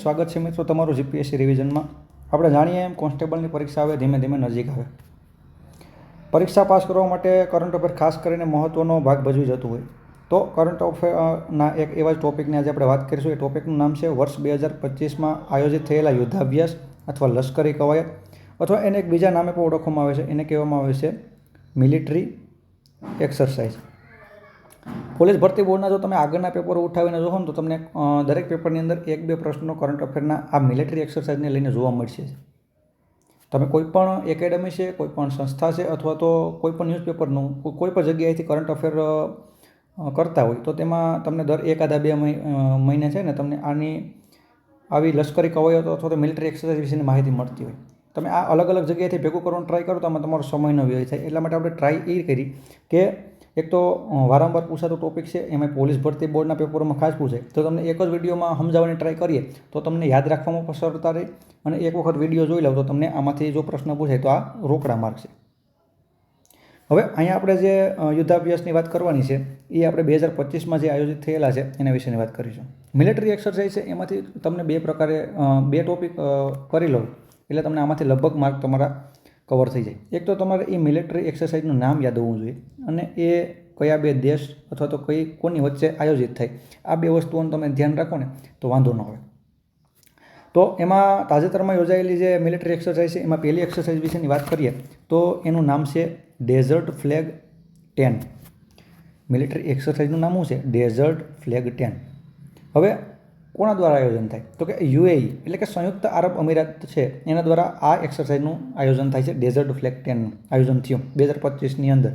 સ્વાગત છે મિત્રો તમારું જીપીએસસી રિવિઝનમાં. આપણે જાણીએ એમ, કોન્સ્ટેબલની પરીક્ષા આવે ધીમે ધીમે નજીક આવે. પરીક્ષા પાસ કરવા માટે કરંટ અફેર ખાસ કરીને મહત્ત્વનો ભાગ ભજવી જતું હોય. તો કરંટ અફેરના એક એવા જ ટોપિકની આજે આપણે વાત કરીશું. એ ટોપિકનું નામ છે વર્ષ બે હજાર પચીસમાં આયોજિત થયેલા યુદ્ધાભ્યાસ અથવા લશ્કરી કવાયત અથવા એને એક બીજા નામે પણ ઓળખવામાં આવે છે. એને કહેવામાં આવે છે મિલિટરી એક્સરસાઇઝ. પોલીસ ભરતી બોર્ડના જો તમે આગળના પેપરો ઉઠાવીને જોશો ને તો તમને દરેક પેપરની અંદર એક બે પ્રશ્નો કરંટ અફેરના આ મિલિટરી એક્સરસાઇઝને લઈને જોવા મળશે. તમે કોઈ પણ એકેડમી છે, કોઈ પણ સંસ્થા છે અથવા તો કોઈ પણ ન્યૂઝપેપરનું, કોઈ પણ જગ્યાએથી કરંટ અફેર કરતા હોય તો તેમાં તમને દર એકાદા બે મહિને છે ને તમને આની આવી લશ્કરી કવાયતો અથવા તો મિલિટરી એક્સરસાઇઝ વિશેની માહિતી મળતી હોય. તમે આ અલગ અલગ જગ્યાએથી ભેગું કરવાનું ટ્રાય કરો તો આમાં તમારો સમયનો વ્યય થાય. એટલા માટે આપણે ટ્રાય એ કરી કે એક તો વારંવાર પૂછાતો ટોપિક છે, એમાં પોલીસ ભરતી બોર્ડના પેપરોમાં ખાસ પૂછે. તો તમને એક જ વિડીયોમાં સમજાવવાની ટ્રાય કરીએ, તો તમને યાદ રાખવામાં પણ સરળતા રહે અને એક વખત વીડિયો જોઈ લઉં તો તમને આમાંથી જો પ્રશ્ન પૂછાય તો આ રોકડા માર્ક છે. હવે અહીંયા આપણે જે યુદ્ધાભ્યાસની વાત કરવાની છે, એ આપણે બે હજાર પચીસમાં જે આયોજિત થયેલા છે, એના વિશેની વાત કરીશું. મિલિટરી એક્સરસાઇઝ છે, એમાંથી તમને બે પ્રકારે બે ટોપિક કરી લઉં. એટલે તમને આમાંથી લગભગ માર્ક તમારા કવર થઈ જાય. એક તો તમારે એ મિલિટરી એક્સરસાઇઝનું નામ યાદ હોવું જોઈએ અને એ કયા બે દેશ અથવા તો કઈ કોની વચ્ચે આયોજિત થાય. આ બે વસ્તુઓનું તમે ધ્યાન રાખો ને તો વાંધો ન આવે. તો એમાં તાજેતરમાં યોજાયેલી જે મિલિટરી એક્સરસાઇઝ છે, એમાં પહેલી એક્સરસાઇઝ વિશેની વાત કરીએ તો એનું નામ છે ડેઝર્ટ ફ્લેગ ટેન મિલિટરી એક્સરસાઇઝનું નામ શું છે? ડેઝર્ટ ફ્લેગ ટેન હવે કોના દ્વારા આયોજન થાય? તો કે યુએઈ, એટલે કે સંયુક્ત આરબ અમીરાત છે, એના દ્વારા આ એક્સરસાઇઝનું આયોજન થાય છે ડેઝર્ટ ફ્લેગ ટેનનું આયોજન થયું બે હજાર પચીસની અંદર.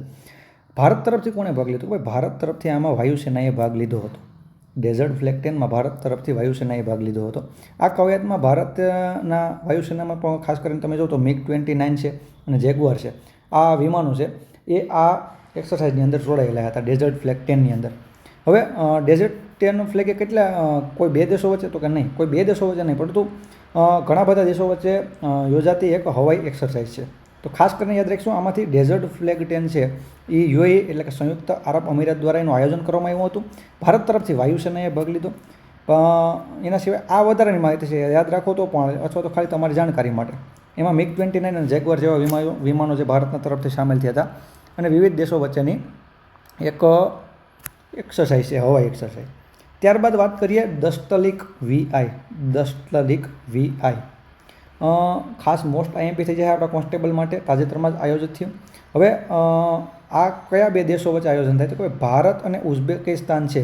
ભારત તરફથી કોણે ભાગ લીધો? ભાઈ, ભારત તરફથી આમાં વાયુસેનાએ ભાગ લીધો હતો. ડેઝર્ટ ફ્લેગ ટેનમાં ભારત તરફથી વાયુસેનાએ ભાગ લીધો હતો. આ કવાયતમાં ભારતના વાયુસેનામાં પણ ખાસ કરીને તમે જો તો મિગ ટ્વેન્ટી નાઇન છે અને જેગુઆર છે. આ વિમાનો છે, એ આ એક્સરસાઇઝની અંદર જોડાયેલા હતા ડેઝર્ટ ફ્લેગ ટેનની અંદર. હવે ડેઝર્ટ ટેન ફ્લેગ કેટલા કોઈ બે દેશો વચ્ચે તો કે નહીં, કોઈ બે દેશો વચ્ચે નહીં, પરંતુ ઘણા બધા દેશો વચ્ચે યોજાતી એક હવાઈ એક્સરસાઇઝ છે. તો ખાસ કરીને યાદ રાખીશું, આમાંથી ડેઝર્ટ ફ્લેગ ટેન છે. એ યુએ એટલે કે સંયુક્ત આરબ અમીરાત દ્વારા એનું આયોજન કરવામાં આવ્યું હતું. ભારત તરફથી વાયુસેનાએ ભાગ લીધો. એના સિવાય આ વધારાની માહિતી છે, યાદ રાખો તો પણ, અથવા તો ખાલી તમારી જાણકારી માટે. એમાં મિગ ટ્વેન્ટી નાઇન અને જેગવાર જેવા વિમાનો વિમાનો જે ભારતના તરફથી સામેલ થયા હતા. અને વિવિધ દેશો વચ્ચેની એક એક્સરસાઇઝ છે, હવાઈ એક્સરસાઇઝ ત્યારબાદ વાત કરીએ દસ્તલિક વીઆઈ દસ્તલિક વીઆઈ ખાસ મોસ્ટ આઈએમપી થઈ જાય આપણા કોન્સ્ટેબલ માટે, તાજેતરમાં જ આયોજિત થયું. હવે આ કયા બે દેશો વચ્ચે આયોજન થાય? તો કે ભારત અને ઉઝબેકિસ્તાન છે.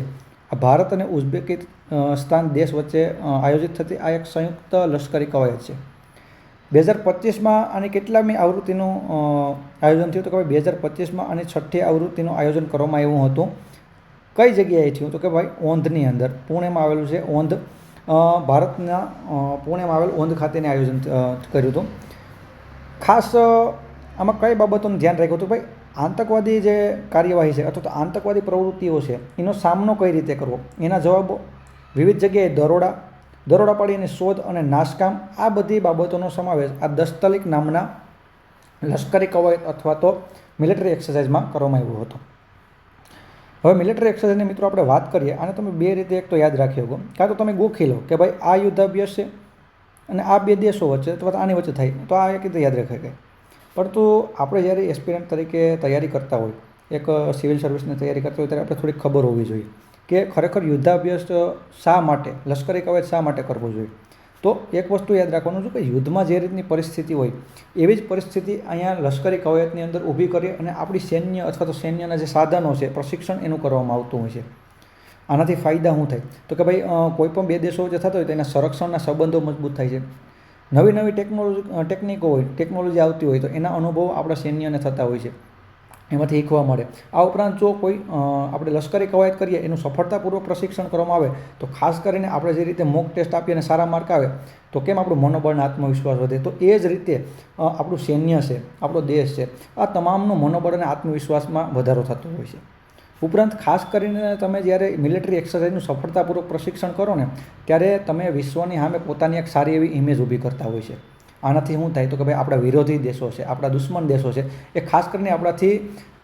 આ ભારત અને ઉઝબેકિસ્તાન દેશ વચ્ચે આયોજિત થતી આ એક સંયુક્ત લશ્કરી કવાયત છે. બે હજાર પચીસમાં આની કેટલામી આવૃત્તિનું આયોજન થયું? તો કે ભાઈ બે હજાર પચીસમાં આની છઠ્ઠી આવૃત્તિનું આયોજન કરવામાં આવ્યું હતું. કઈ જગ્યાએ થયું? તો કે ભાઈ ઓંધની અંદર પુણેમાં આવેલું છે ઓંધ. ભારતના પુણેમાં આવેલ ઓંધ ખાતેને આયોજન કર્યું હતું. ખાસ આમાં કઈ બાબતોનું ધ્યાન રાખ્યું હતું? ભાઈ આતંકવાદી જે કાર્યવાહી છે અથવા તો આતંકવાદી પ્રવૃત્તિઓ છે, એનો સામનો કઈ રીતે કરવો? એના જવાબો વિવિધ જગ્યાએ દરોડા દરોડા પાડીને શોધ અને નાશકામ, આ બધી બાબતોનો સમાવેશ આ દસ્તલિક નામના લશ્કરી કવાયત અથવા તો મિલિટરી એક્સરસાઇઝમાં કરવામાં આવ્યો હતો. હવે મિલિટરી એક્સરસાઇઝની મિત્રો આપણે વાત કરીએ, આને તમે બે રીતે એક તો યાદ રાખી શકો. કાં તો તમે ગોખી લો કે ભાઈ આ યુદ્ધાભ્યાસ છે અને આ બે દેશો વચ્ચે અથવા આની વચ્ચે થાય. તો આ એક રીતે યાદ રાખી શકાય પરંતુ આપણે જ્યારે એસ્પિરન્ટ તરીકે તૈયારી કરતા હોય, એક સિવિલ સર્વિસની તૈયારી કરતા હોય, ત્યારે આપણે થોડીક ખબર હોવી જોઈએ કે ખરેખર યુદ્ધાભ્યાસ શા માટે, લશ્કરી કવાયત શા માટે કરવો જોઈએ? તો એક વસ્તુ યાદ રાખવાનું છે કે યુદ્ધમાં જે રીતની પરિસ્થિતિ હોય, એવી જ પરિસ્થિતિ અહીંયા લશ્કરી કવાયતની અંદર ઊભી કરી અને આપણી સૈન્ય અથવા તો સૈન્યના જે સાધનો છે, પ્રશિક્ષણ એનું કરવામાં આવતું હોય છે. આનાથી ફાયદા શું થાય? તો કે ભાઈ કોઈપણ બે દેશો જે થતો હોય તો એના સંરક્ષણના સંબંધો મજબૂત થાય છે. નવી નવી ટેકનોલોજી ટેકનિકો હોય, ટેકનોલોજી આવતી હોય તો એના અનુભવો આપણા સૈન્યને થતા હોય છે. એમાંથી શીખવા મળે. આ ઉપરાંત જો કોઈ આપણે લશ્કરી કવાયત કરીએ, એનું સફળતાપૂર્વક પ્રશિક્ષણ કરવામાં આવે, તો ખાસ કરીને આપણે જે રીતે મોક ટેસ્ટ આપીએ અને સારા માર્ક આવે, તો કેમ આપણું મનોબળ અને આત્મવિશ્વાસ વધે? તો એ જ રીતે આપણું સૈન્ય છે, આપણો દેશ છે, આ તમામનું મનોબળ અને આત્મવિશ્વાસમાં વધારો થતો હોય છે. ઉપરાંત ખાસ કરીને તમે જ્યારે મિલિટરી એક્સરસાઇઝનું સફળતાપૂર્વક પ્રશિક્ષણ કરો ને, ત્યારે તમે વિશ્વની સામે પોતાની એક સારી એવી ઇમેજ ઊભી કરતા હોય છે. આનાથી શું થાય તો કે ભાઈ આપણા વિરોધી દેશો છે, આપણા દુશ્મન દેશો છે, એ ખાસ કરીને આપણાથી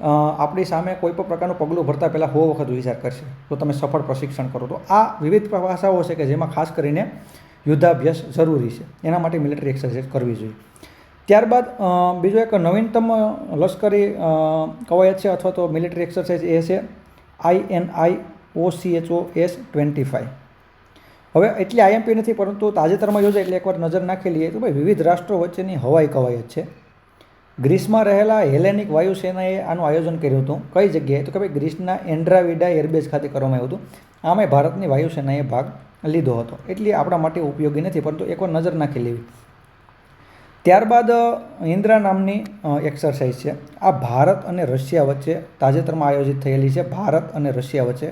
આપણી સામે કોઈ પણ પ્રકારનું પગલું ભરતા પહેલાં હો વખત વિચાર કરશે. તો તમે સફળ પ્રશિક્ષણ કરો. તો આ વિવિધ ભાષાઓ છે કે જેમાં ખાસ કરીને યુદ્ધાભ્યાસ જરૂરી છે. એના માટે મિલિટરી એક્સરસાઇઝ કરવી જોઈએ. ત્યારબાદ બીજો એક નવીનતમ લશ્કરી કવાયત છે અથવા તો મિલિટરી એક્સરસાઇઝ એ છે I N I O C H O S twenty five હવે એટલી આઈએમપી નથી, પરંતુ તાજેતરમાં યોજાય એટલે એકવાર નજર નાખી લઈએ તો ભાઈ વિવિધ રાષ્ટ્રો વચ્ચેની હવાઈ કવાયત છે. ગ્રીસમાં રહેલા હેલેનિક વાયુસેનાએ આનું આયોજન કર્યું હતું. કઈ જગ્યાએ? તો કે ભાઈ ગ્રીસના એન્ડ્રાવિડા એરબેઝ ખાતે કરવામાં આવ્યું હતું. આમે ભારતની વાયુસેનાએ ભાગ લીધો હતો. એટલે આપણા માટે ઉપયોગી નથી, પરંતુ એકવાર નજર નાખી લેવી. ત્યારબાદ ઇન્દ્રા નામની એક્સરસાઇઝ છે. આ ભારત અને રશિયા વચ્ચે તાજેતરમાં આયોજિત થયેલી છે. ભારત અને રશિયા વચ્ચે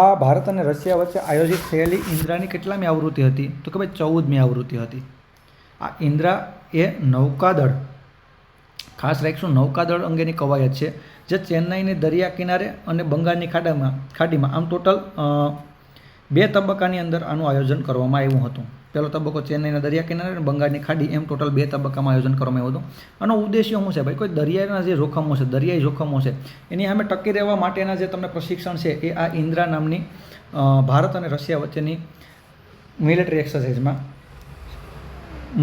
આ ભારત અને રશિયા વચ્ચે આયોજિત થયેલી ઇન્દ્રાની કેટલામી આવૃત્તિ હતી? તો કે ભાઈ ચૌદમી આવૃત્તિ હતી. આ ઇન્દ્રા એ નૌકાદળ, ખાસ રાખીશું નૌકાદળ અંગેની કવાયત છે, જે ચેન્નાઈની દરિયા કિનારે અને બંગાળની ખાડામાં, ખાડીમાં, આમ ટોટલ બે તબક્કાની અંદર આનું આયોજન કરવામાં આવ્યું હતું. પહેલો તબક્કો ચેન્નઈના દરિયા કિનારે અને બંગાળની ખાડી. એમ ટોટલ બે તબક્કામાં આયોજન કરવામાં આવ્યું હતું. આનો ઉદ્દેશ્ય શું છે ભાઈ? કોઈ દરિયાના જે જોખમો છે, દરિયાઈ જોખમો છે, એની સામે ટકી રહેવા માટેના જે તમને પ્રશિક્ષણ છે એ આ ઇન્દ્રા નામની ભારત અને રશિયા વચ્ચેની મિલિટરી એક્સરસાઇઝમાં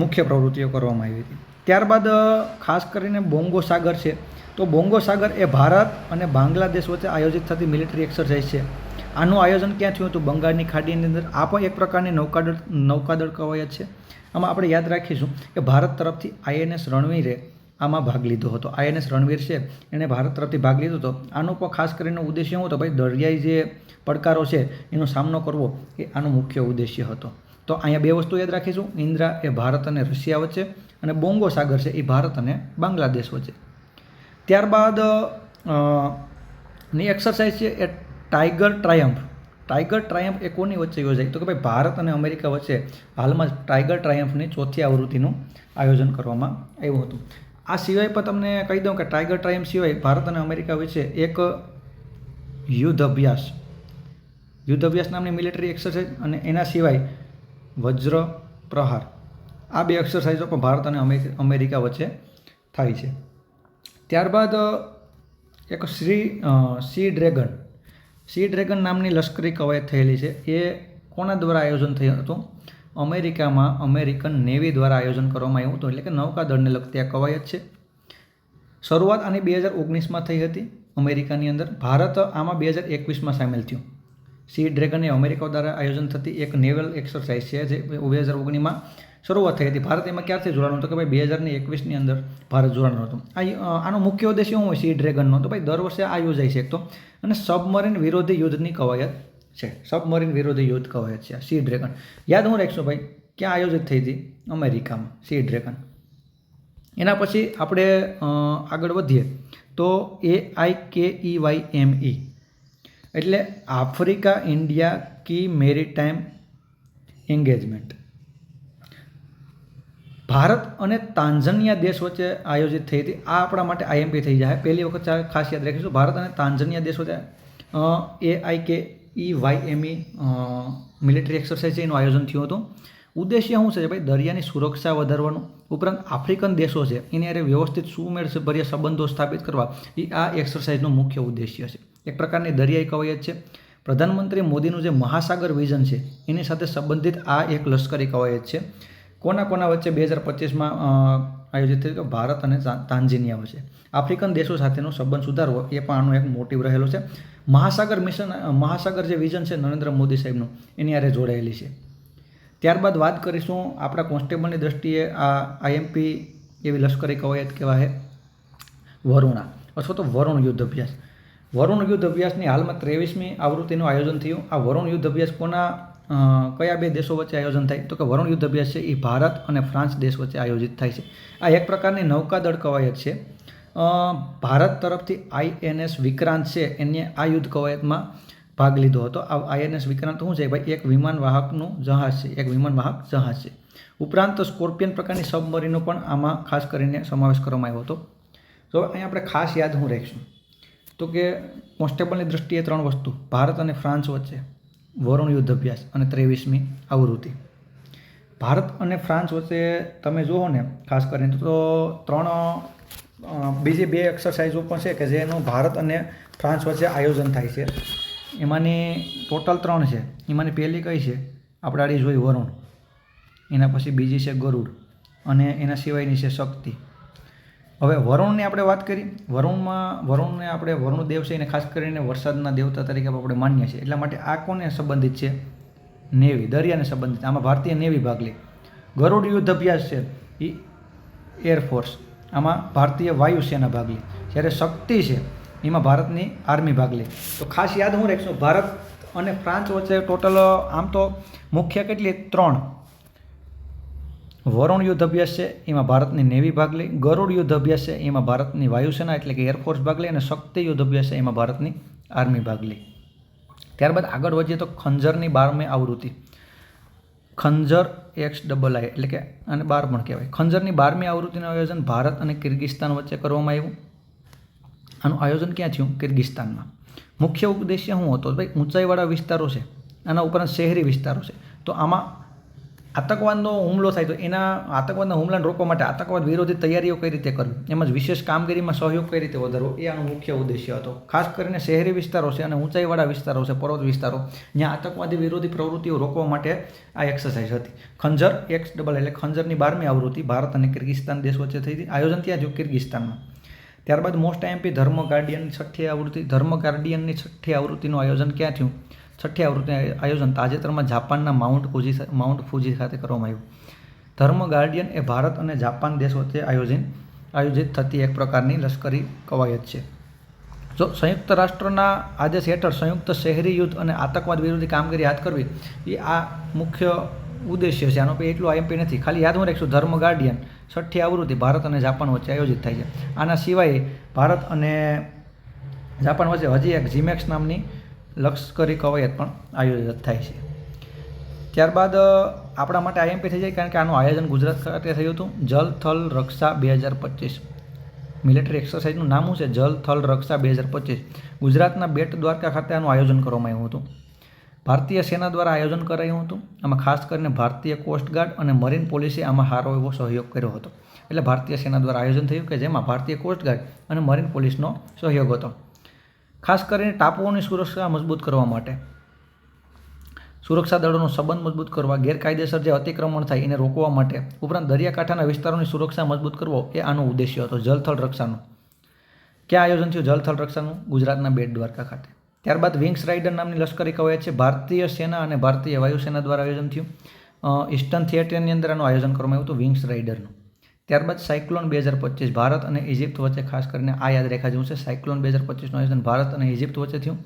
મુખ્ય પ્રવૃત્તિઓ કરવામાં આવી હતી. ત્યારબાદ ખાસ કરીને બોંગો સાગર છે. તો બોંગો સાગર એ ભારત અને બાંગ્લાદેશ વચ્ચે આયોજિત થતી મિલિટરી એક્સરસાઇઝ છે. આનું આયોજન ક્યાં થયું હતું? બંગાળની ખાડીની અંદર. આ પણ એક પ્રકારની નૌકાદળ નૌકાદળ કવાયત છે. આમાં આપણે યાદ રાખીશું કે ભારત તરફથી આઈએનએસ રણવીરે આમાં ભાગ લીધો હતો. આઈએનએસ રણવીર છે, એણે ભારત તરફથી ભાગ લીધો હતો. આનો પણ ખાસ કરીને ઉદ્દેશ્ય શું હતો ભાઈ? દરિયાઈ જે પડકારો છે, એનો સામનો કરવો એ આનો મુખ્ય ઉદ્દેશ્ય હતો. તો અહીંયા બે વસ્તુ યાદ રાખીશું. ઇન્દ્રા એ ભારત અને રશિયા વચ્ચે અને બોંગો સાગર છે, એ ભારત અને બાંગ્લાદેશ વચ્ચે. ત્યારબાદની એક્સરસાઇઝ છે, એ ટાઈગર ટ્રાયમ્ફ. ટાઈગર ટ્રાયમ્ફ એ કોની વચ્ચે યોજાઈ તો કે ભાઈ ભારત અને અમેરિકા વચ્ચે હાલમાં ટાઈગર ટ્રાયમ્ફની ચોથી આવૃત્તિનું આયોજન કરવામાં આવ્યું હતું. આ સિવાય પણ તમને કહી દઉં કે ટાઈગર ટ્રાયમ્ફ સિવાય ભારત અને અમેરિકા વચ્ચે એક યુદ્ધ અભ્યાસ યુદ્ધ અભ્યાસ નામની મિલિટરી એક્સરસાઇઝ અને એના સિવાય વજ્ર પ્રહાર. આ બે એક્સરસાઇઝો પણ ભારત અને અમેરિકા વચ્ચે થાય છે. ત્યારબાદ, એક શ્રી સી ડ્રેગન. સી ડ્રેગન નામની લશ્કરી કવાયત થયેલી છે. એ કોના દ્વારા આયોજન થયું હતું? અમેરિકામાં અમેરિકન નેવી દ્વારા આયોજન કરવામાં આવ્યું હતું. એટલે કે નૌકાદળને લગતી આ કવાયત છે. શરૂઆત આની બે હજાર ઓગણીસમાં થઈ હતી અમેરિકાની અંદર. ભારત આમાં બે હજાર એકવીસમાં સામેલ થયું. સી ડ્રેગન એ અમેરિકા દ્વારા આયોજન થતી એક નેવલ એક્સરસાઇઝ છે જે બે હજાર ઓગણીસમાં શરૂઆત થઈ હતી. ભારત એમાં ક્યારથી જોડાણું હતું કે ભાઈ બે હજારની એકવીસની અંદર ભારત જોડાણું હતું. આ આનો મુખ્ય ઉદ્દેશ્ય શું હોય? સી ડ્રેગનનો તો ભાઈ દર વર્ષે આ યોજાય છે અને સબમરીન વિરોધી યુદ્ધની કવાયત છે. સબમરીન વિરોધી યુદ્ધ કવાયત છે સી ડ્રેગન યાદ હું રાખશો ભાઈ, ક્યાં આયોજિત થઈ હતી? અમેરિકામાં. સી ડ્રેગન એના પછી આપણે આગળ વધીએ. તો એ I K E Y M E એટલે Africa India key maritime engagement Bharat અને તાંઝનિયા દેશ વચ્ચે આયોજિત થઈ હતી. આ આપણા માટે આઈએમપી થઈ જાય. પહેલી વખત ખાસ યાદ રાખીશું. ભારત અને તાંઝનિયા દેશ વચ્ચે A I K E Y M E military exercise એનું આયોજન થયું હતું. ઉદ્દેશ્ય શું છે? ભાઈ, દરિયાની સુરક્ષા વધારવાનું. ઉપરાંત આફ્રિકન દેશો છે, એની અરે વ્યવસ્થિત સુમેળભર્ય સંબંધો સ્થાપિત કરવા. એ આ એક્સરસાઇઝનો મુખ્ય ઉદ્દેશ્ય છે. એક પ્રકારની દરિયાઈ કવાયત છે. પ્રધાનમંત્રી મોદીનું જે મહાસાગર વિઝન છે, એની સાથે સંબંધિત આ એક લશ્કરી કવાયત છે. કોના કોના વચ્ચે બે હજાર પચીસમાં આયોજિત થયું? કે ભારત અને તાંઝાનિયા વચ્ચે. આફ્રિકન દેશો સાથેનો સંબંધ સુધારવો એ પણ આનો એક મોટિવ રહેલો છે. મહાસાગર મિશન મહાસાગર જે વિઝન છે નરેન્દ્ર મોદી સાહેબનું, એની આરે જોડાયેલી છે. ત્યારબાદ વાત કરીશું આપણા કોન્સ્ટેબલની દ્રષ્ટિએ આ આઈએમપી એવી લશ્કરી કવાયત કહેવાય વરુણા, અથવા તો વરુણ યુદ્ધ અભ્યાસ. વરુણ યુદ્ધ અભ્યાસની હાલમાં ત્રેવીસમી આવૃત્તિનું આયોજન થયું. આ વરુણ યુદ્ધ અભ્યાસ કોના કયા બે દેશો વચ્ચે આયોજન થાય? તો કે વરુણ યુદ્ધ અભ્યાસ છે, એ ભારત અને ફ્રાન્સ દેશ વચ્ચે આયોજિત થાય છે. આ એક પ્રકારની નૌકાદળ કવાયત છે. ભારત તરફથી આઈએનએસ વિક્રાંત છે, એને આ યુદ્ધ કવાયતમાં ભાગ લીધો હતો. આ આઈએનએસ વિક્રાંત શું છે ભાઈ? એક વિમાન વાહકનું જહાજ છે, એક વિમાન વાહક જહાજ છે. ઉપરાંત સ્કોર્પિયન પ્રકારની સબમરીનો પણ આમાં ખાસ કરીને સમાવેશ કરવામાં આવ્યો હતો. તો અહીંયા આપણે ખાસ યાદ હું રાખીશું. તો કે કોન્સ્ટેબલની દ્રષ્ટિએ ત્રણ વસ્તુ, ભારત અને ફ્રાન્સ વચ્ચે. વરુણ યુદ્ધ અભ્યાસ અને ત્રેવીસમી આવૃત્તિ. ભારત અને ફ્રાન્સ વચ્ચે તમે જુઓ ને, ખાસ કરીને તો ત્રણ બીજી બે એક્સરસાઇઝો પણ છે કે જેનું ભારત અને ફ્રાન્સ વચ્ચે આયોજન થાય છે. એમાંની ટોટલ ત્રણ છે. એમાંની પહેલી કઈ છે? આપણે આડી જોઈ વરુણ. એના પછી બીજી છે ગરુડ. અને એના સિવાયની છે શક્તિ. હવે વરુણની આપણે વાત કરી. વરુણમાં, વરુણને આપણે વરુણ દેવ છે એને ખાસ કરીને વરસાદના દેવતા તરીકે આપણે માન્ય છીએ. એટલા માટે આ કોને સંબંધિત છે? નેવી, દરિયાને સંબંધિત. આમાં ભારતીય નેવી ભાગ લે. ગરુડ યુદ્ધ અભ્યાસ છે. એ એરફોર્સ આમાં ભારતીય વાયુસેના ભાગ લે. જ્યારે શક્તિ છે, એમાં ભારતની આર્મી ભાગ લે. તો ખાસ યાદ હું રાખીશું, ભારત અને ફ્રાન્સ વચ્ચે ટોટલ આમ તો મુખ્ય કેટલી? ત્રણ. વરુણ યુદ્ધ અભ્યાસ છે, એમાં ભારતની નેવી ભાગ લે ગરુડ યુદ્ધ અભ્યાસ છે, એમાં ભારતની વાયુસેના એટલે કે એરફોર્સ ભાગ લે અને શક્તિ યુદ્ધ અભ્યાસ છે, એમાં ભારતની આર્મી ભાગ લે ત્યારબાદ આગળ વધીએ તો ખંજરની બારમી આવૃત્તિ. ખંજર એક્સ ડબલ આઈ એટલે કે અને બાર પણ કહેવાય. ખંજરની બારમી આવૃત્તિનું આયોજન ભારત અને કિર્ગિસ્તાન વચ્ચે કરવામાં આવ્યું. આનું આયોજન ક્યાં થયું? કિર્ગિસ્તાનમાં. મુખ્ય ઉદ્દેશ્ય શું હતો? ભાઈ, ઊંચાઈવાળા વિસ્તારો છે, આના ઉપરાંત શહેરી વિસ્તારો છે. તો આમાં આતંકવાદનો હુમલો થાય તો એના આતંકવાદના હુમલાને રોકવા માટે આતંકવાદ વિરોધી તૈયારીઓ કઈ રીતે કરવી? એમજ વિશેષ કામગીરીમાં સહયોગ કઈ રીતે વધારવો? એ આનો મુખ્ય ઉદ્દેશ્ય હતો. ખાસ કરીને શહેરી વિસ્તારો છે અને ઊંચાઈવાળા વિસ્તારો છે, પર્વત વિસ્તારો, જ્યાં આતંકવાદી વિરોધી પ્રવૃત્તિઓ રોકવા માટે આ એક્સરસાઇઝ હતી. ખંજર એક્સ ડબલ એટલે ખંજરની બારમી આવૃત્તિ, ભારત અને કિર્ગિસ્તાન દેશ વચ્ચે થઈ હતી. આયોજન ત્યાં જો કિર્ગિસ્તાનમાં. ત્યારબાદ મોસ્ટ આઈએમપી ધર્મ ગાર્ડિયનની છઠ્ઠી આવૃત્તિ, ધર્મ ગાર્ડિયનની છઠ્ઠી આવૃત્તિનું આયોજન ક્યાં થયું? છઠ્ઠી આવૃત્તિ આયોજન તાજેતરમાં જાપાનના માઉન્ટ ફુજી માઉન્ટ ફુજી ખાતે કરવામાં આવ્યું. ધર્મ ગાર્ડિયન એ ભારત અને જાપાન દેશ વચ્ચે આયોજન, આયોજિત થતી એક પ્રકારની લશ્કરી કવાયત છે. જો સંયુક્ત રાષ્ટ્રના આદેશ હેઠળ સંયુક્ત શહેરી યુદ્ધ અને આતંકવાદ વિરોધી કામગીરી હાથ કરવી એ આ મુખ્ય ઉદ્દેશ્ય છે. આનો એટલું આઈએમપી નથી. ખાલી યાદ હું રાખીશું, ધર્મ ગાર્ડિયન છઠ્ઠી આવૃત્તિ ભારત અને જાપાન વચ્ચે આયોજિત થાય છે. આના સિવાય ભારત અને જાપાન વચ્ચે હજી એક જીમેક્સ નામની લશ્કરી કવાયત પણ આયોજિત થાય છે. ત્યારબાદ આપણા માટે આઈએમપી થઈ જાય કારણ કે આનું આયોજન ગુજરાત ખાતે થયું હતું. જલ થલ રક્ષા બે હજાર પચીસ મિલિટરી એક્સરસાઇઝનું નામ છે? જલ થલ રક્ષા બે હજાર પચીસ. ગુજરાતના બેટ દ્વારકા ખાતે આનું આયોજન કરવામાં આવ્યું હતું. ભારતીય સેના દ્વારા આયોજન કરાયું હતું. આમાં ખાસ કરીને ભારતીય કોસ્ટગાર્ડ અને મરીન પોલીસે આમાં સારો એવો સહયોગ કર્યો હતો. એટલે ભારતીય સેના દ્વારા આયોજન થયું કે જેમાં ભારતીય કોસ્ટગાર્ડ અને મરીન પોલીસનો સહયોગ હતો. ખાસ કરીને ટાપુઓની સુરક્ષા મજબૂત કરવા માટે. સુરક્ષા દળોનો સંબંધ મજબૂત કરવા, ગેરકાયદેસર જે અતિક્રમણ થાય એને રોકવા માટે ઉપરાંત દરિયાકાંઠાના વિસ્તારોની સુરક્ષા મજબૂત કરવો એ આનો ઉદ્દેશ્ય હતો જલથળ રક્ષાનો. ક્યાં આયોજન થયું? જલથળ રક્ષાનું ગુજરાતના બેટ દ્વારકા ખાતે. ત્યારબાદ વિંગ્સ રાઇડર નામની લશ્કરી કવાયત છે. ભારતીય સેના અને ભારતીય વાયુસેના દ્વારા આયોજન થયું. ઇસ્ટર્ન થિયેટરની અંદર આનું આયોજન કરવામાં આવ્યું હતું વિંગ્સ રાઇડરનું. ત્યારબાદ સાયક્લોન બે હજાર પચીસ, ભારત અને ઇજિપ્ત વચ્ચે ખાસ કરીને આ યાદ રેખા જેવું છે, સાયક્લોન બે હજાર પચીસનું આયોજન ભારત અને ઇજિપ્ત વચ્ચે થયું.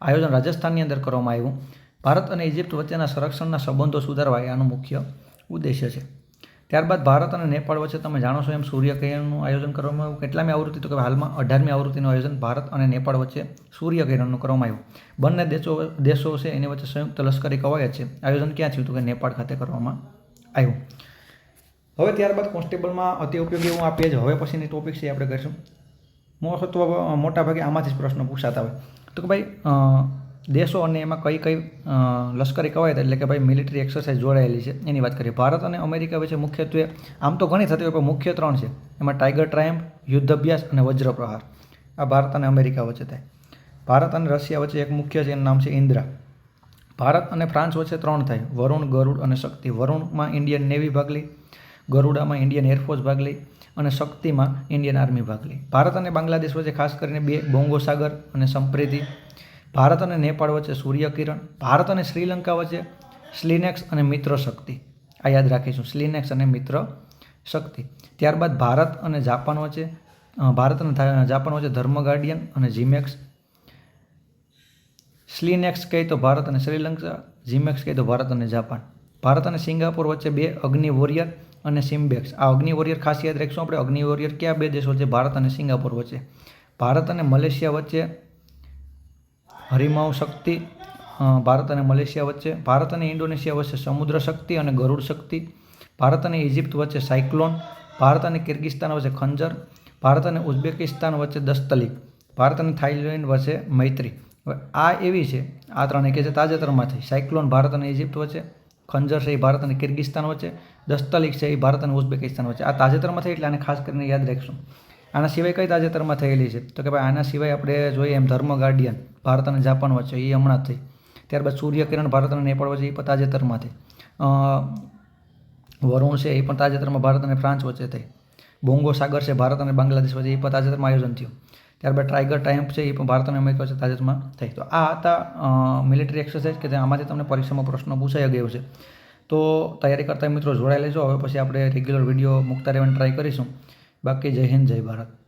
આયોજન રાજસ્થાનની અંદર કરવામાં આવ્યું. ભારત અને ઇજિપ્ત વચ્ચેના સંરક્ષણના સંબંધો સુધારવા એ આનું મુખ્ય ઉદ્દેશ્ય છે. ત્યારબાદ ભારત અને નેપાળ વચ્ચે તમે જાણો છો એમ સૂર્યકિરણનું આયોજન કરવામાં આવ્યું. કેટલામી આવૃત્તિ તો કે હાલમાં અઢારમી આવૃત્તિનું આયોજન ભારત અને નેપાળ વચ્ચે સૂર્યકિરણનું કરવામાં આવ્યું. બંને દેશો દેશો છે એની વચ્ચે સંયુક્ત લશ્કરી કવાયત છે. આયોજન ક્યાં થયું હતું કે નેપાળ ખાતે કરવામાં આવ્યું. હવે ત્યારબાદ કોન્સ્ટેબલમાં અતિ ઉપયોગી હું આ પેજ હવે પછીની ટોપિક છે આપણે કરીશું. મહત્વ મોટાભાગે આમાંથી જ પ્રશ્નો પૂછાતા હોય. તો કે ભાઈ દેશો અને એમાં કઈ કઈ લશ્કરી કવાયત એટલે કે ભાઈ મિલિટરી એક્સરસાઇઝ જોડાયેલી છે, એની વાત કરીએ. ભારત અને અમેરિકા વચ્ચે મુખ્યત્વે, આમ તો ઘણી થતી હોય પણ મુખ્ય ત્રણ છે. એમાં ટાઈગર ટ્રાયમ્પ યુદ્ધ અભ્યાસ અને વજ્ર પ્રહાર. આ ભારત અને અમેરિકા વચ્ચે થાય. ભારત અને રશિયા વચ્ચે એક મુખ્ય છે, એનું નામ છે ઇન્દ્રા. ભારત અને ફ્રાન્સ વચ્ચે ત્રણ થાય. વરુણ, ગરુડ અને શક્તિ. વરુણમાં ઇન્ડિયન નેવી ભાગ લે ગરુડામાં ઇન્ડિયન એરફોર્સ ભાગ લે અને શક્તિમાં ઇન્ડિયન આર્મી ભાગ લે ભારત અને બાંગ્લાદેશ વચ્ચે ખાસ કરીને બે બોંગો સાગર અને સંપ્રીતિ. ભારત અને નેપાળ વચ્ચે સૂર્યકિરણ. ભારત અને શ્રીલંકા વચ્ચે સ્લિનેક્સ અને મિત્ર શક્તિ. આ યાદ રાખીશું, સ્લિનેક્સ અને મિત્ર શક્તિ. ત્યારબાદ ભારત અને જાપાન વચ્ચે ભારત અને જાપાન વચ્ચે ધર્મ ગાર્ડિયન અને જીમેક્સ. સ્લિનેક્સ કહે તો ભારત અને શ્રીલંકા, જીમેક્સ કહે તો ભારત અને જાપાન. ભારત અને સિંગાપુર વચ્ચે બે અગ્નિ વોરિયર. અને સિમ્બેક્સ આ અગ્નિ વોરિયર ખાસ યાદ રાખીશું આપણે અગ્નિ વોરિયર કયા બે દેશો છે ભારત અને સિંગાપુર વચ્ચે ભારત અને મલેશિયા વચ્ચે હરિમાવ શક્તિ ભારત અને મલેશિયા વચ્ચે ભારત અને ઇન્ડોનેશિયા વચ્ચે સમુદ્ર શક્તિ અને ગરુડ શક્તિ ભારત અને ઇજિપ્ત વચ્ચે સાયક્લોન ભારત અને કિર્ગિસ્તાન વચ્ચે ખંજર ભારત અને ઉઝબેકિસ્તાન વચ્ચે દસ્તલિક ભારત અને થાઇલેન્ડ વચ્ચે મૈત્રી આ એવી છે આ ત્રણે કે જે તાજેતરમાં થઈ સાયક્લોન ભારત અને ઇજિપ્ત વચ્ચે ખંજર છે એ ભારત અને કિર્ગિસ્તાન વચ્ચે દસ્તાલીક છે એ ભારત અને ઉઝબેકિસ્તાન વચ્ચે. આ તાજેતરમાં થઈ એટલે આને ખાસ કરીને યાદ રાખશું. આના સિવાય કઈ તાજેતરમાં થયેલી છે? તો કે ભાઈ આના સિવાય આપણે જોઈએ એમ ધર્મ ગાર્ડિયન, ભારત અને જાપાન વચ્ચે, એ હમણાં થઈ. ત્યારબાદ સૂર્યકિરણ ભારત અને નેપાળ વચ્ચે, એ પણ તાજેતરમાં થઈ. વરુણ છે એ પણ તાજેતરમાં ભારત અને ફ્રાન્સ વચ્ચે થઈ. બોંગો સાગર છે, ભારત અને બાંગ્લાદેશ વચ્ચે, એ પણ તાજેતરમાં આયોજન થયું. ત્યારબાદ ટાઈગર ટાઈમ્પ છે, એ પણ ભારત અને અમેરિકા વચ્ચે તાજેતરમાં થઈ. તો આ હતા મિલિટરી એક્સરસાઇઝ કે આમાંથી તમને પરીક્ષામાં પ્રશ્નો પૂછાઈ ગયો છે. તો તૈયારી કરતા મિત્રો જોડાઈ લેજો. હવે પછી આપણે રેગ્યુલર વીડિયો મૂકતા રહેવાની ટ્રાય કરીશું. બાકી જય હિન્દ, જય ભારત.